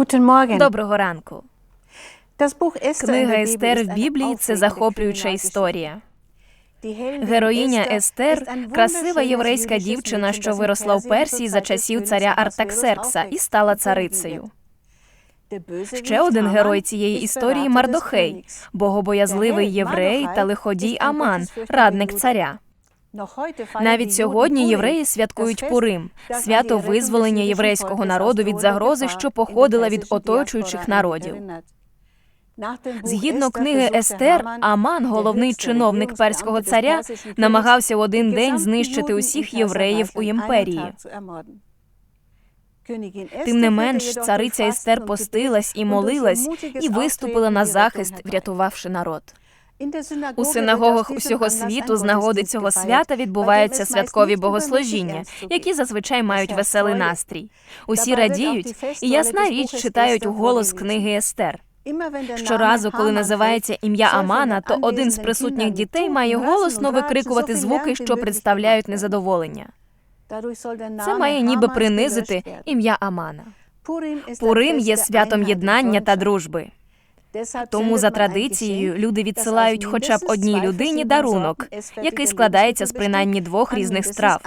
Guten Morgen. Доброго ранку. Книга Естер в Біблії це захоплююча історія. Героїня Естер красива єврейська дівчина, що виросла в Персії за часів царя Артаксеркса і стала царицею. Ще один герой цієї історії Мардохей, богобоязливий єврей та лиходій Аман, радник царя. Навіть сьогодні євреї святкують Пурим, свято визволення єврейського народу від загрози, що походила від оточуючих народів. Згідно книги Естер, Аман, головний чиновник перського царя, намагався в один день знищити усіх євреїв у імперії. Тим не менш, цариця Естер постилась і молилась, і виступила на захист, врятувавши народ. У синагогах усього світу з нагоди цього свята відбуваються святкові богослужіння, які зазвичай мають веселий настрій. Усі радіють, і ясна річ читають у голос книги Естер. Щоразу, коли називається ім'я Амана, то один з присутніх дітей має голосно викрикувати звуки, що представляють незадоволення. Це має ніби принизити ім'я Амана. Пурим є святом єднання та дружби. Тому за традицією люди відсилають хоча б одній людині дарунок, який складається з принаймні двох різних страв.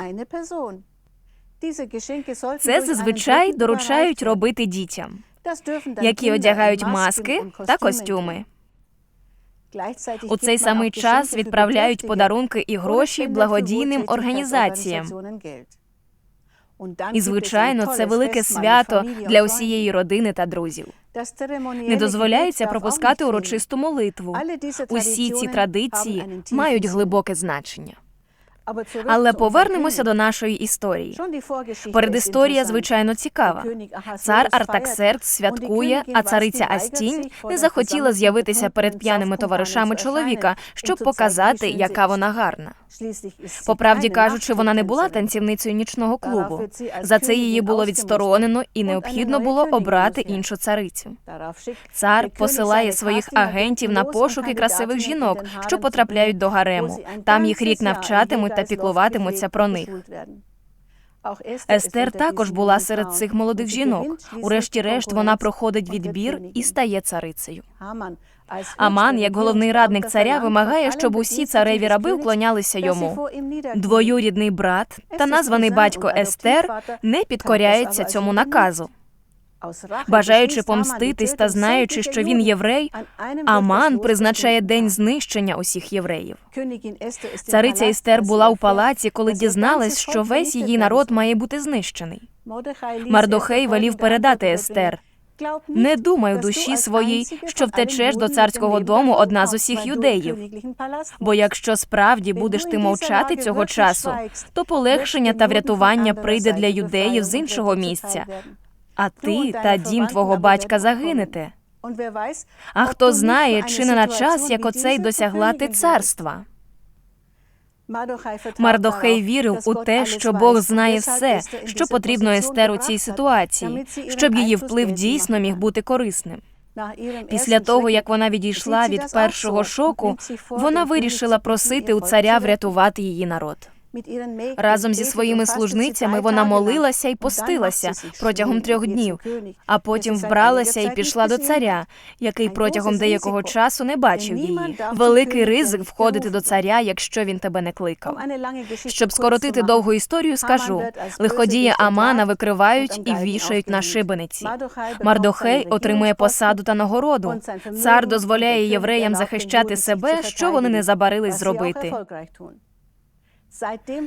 Це зазвичай доручають робити дітям, які одягають маски та костюми. У цей самий час відправляють подарунки і гроші благодійним організаціям. І звичайно, це велике свято для усієї родини та друзів. Не дозволяється пропускати урочисту молитву. Усі ці традиції мають глибоке значення. Але повернемося до нашої історії. Передісторія, звичайно, цікава. Цар Артаксеркс святкує, а цариця Астінь не захотіла з'явитися перед п'яними товаришами чоловіка, щоб показати, яка вона гарна. По правді кажучи, вона не була танцівницею нічного клубу. За це її було відсторонено і необхідно було обрати іншу царицю. Цар посилає своїх агентів на пошуки красивих жінок, що потрапляють до гарему. Там їх рік навчатимуть та піклуватимуться про них. Естер також була серед цих молодих жінок. Урешті-решт вона проходить відбір і стає царицею. Аман, як головний радник царя, вимагає, щоб усі цареві раби вклонялися йому. Двоюрідний брат та названий батько Естер не підкоряється цьому наказу бажаючи помститись та знаючи, що він єврей, Аман призначає день знищення усіх євреїв. Цариця Естер була у палаці, коли дізналась, що весь її народ має бути знищений. Мардохей велів передати Естер. Не думай у душі своїй, що втечеш до царського дому одна з усіх юдеїв. Бо якщо справді будеш ти мовчати цього часу, то полегшення та врятування прийде для юдеїв з іншого місця, а ти та дім твого батька загинете. А хто знає, чи не на час, як оцей досягла ти царства. Мардохей вірив у те, що Бог знає все, що потрібно Естер у цій ситуації, щоб її вплив дійсно міг бути корисним. Після того, як вона відійшла від першого шоку, вона вирішила просити у царя врятувати її народ. Разом зі своїми служницями вона молилася і постилася протягом трьох днів, а потім вбралася і пішла до царя, який протягом деякого часу не бачив її. Великий ризик входити до царя, якщо він тебе не кликав. Щоб скоротити довгу історію, скажу лиходії Амана викривають і вішають на шибениці. Мардохей отримує посаду та нагороду. Цар дозволяє євреям захищати себе, що вони не забарились зробити.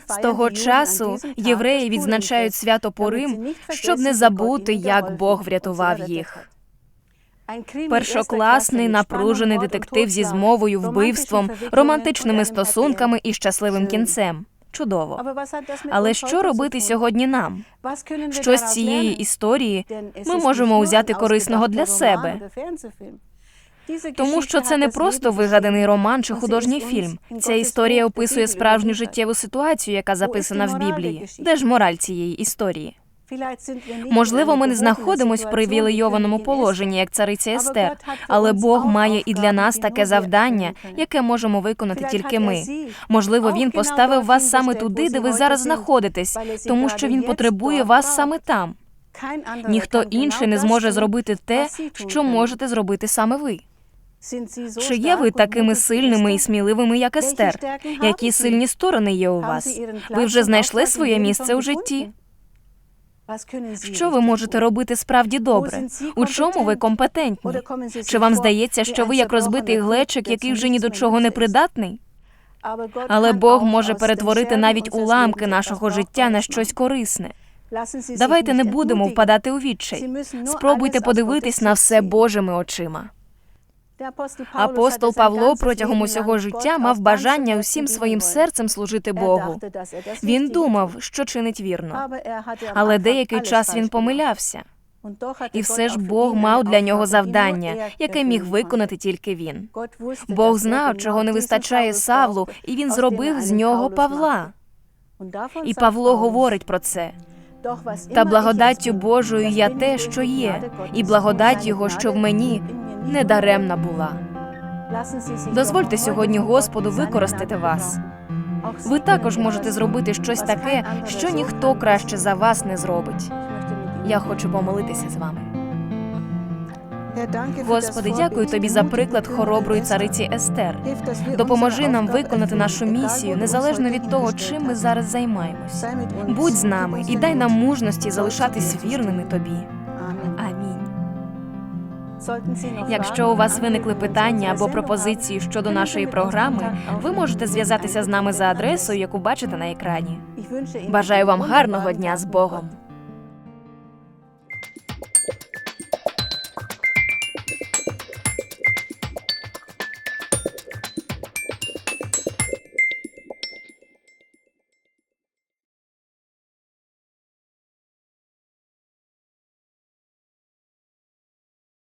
З того часу євреї відзначають свято Пурим, щоб не забути, як Бог врятував їх. Першокласний напружений детектив зі змовою, вбивством, романтичними стосунками і щасливим кінцем. Чудово, але що робити сьогодні нам? Що з цієї історії ми можемо узяти корисного для себе? Тому що це не просто вигаданий роман чи художній фільм. Ця історія описує справжню життєву ситуацію, яка записана в Біблії. Де ж мораль цієї історії? Можливо, ми не знаходимось в привілейованому положенні, як цариця Естер, але Бог має і для нас таке завдання, яке можемо виконати тільки ми. Можливо, він поставив вас саме туди, де ви зараз знаходитесь, тому що він потребує вас саме там. Ніхто інший не зможе зробити те, що можете зробити саме ви. Чи є ви такими сильними і сміливими, як Естер? Які сильні сторони є у вас? Ви вже знайшли своє місце у житті? Що ви можете робити справді добре? У чому ви компетентні? Чи вам здається, що ви як розбитий глечик, який вже ні до чого не придатний? Але Бог може перетворити навіть уламки нашого життя на щось корисне. Давайте не будемо впадати у відчай. Спробуйте подивитись на все Божими очима. Апостол Павло протягом усього життя мав бажання усім своїм серцем служити Богу. Він думав, що чинить вірно, але деякий час він помилявся. І все ж Бог мав для нього завдання, яке міг виконати тільки він. Бог знав, чого не вистачає Савлу, і він зробив з нього Павла. І Павло говорить про це. Та благодаттю Божою я те, що є, і благодать Його, що в мені, недаремна була. Дозвольте сьогодні Господу використати вас. Ви також можете зробити щось таке, що ніхто краще за вас не зробить. Я хочу помолитися з вами. Господи, дякую тобі за приклад хороброї цариці Естер. Допоможи нам виконати нашу місію незалежно від того, чим ми зараз займаємось. Будь з нами і дай нам мужності залишатись вірними тобі. Якщо у вас виникли питання або пропозиції щодо нашої програми, ви можете зв'язатися з нами за адресою, яку бачите на екрані. Бажаю вам гарного дня з Богом.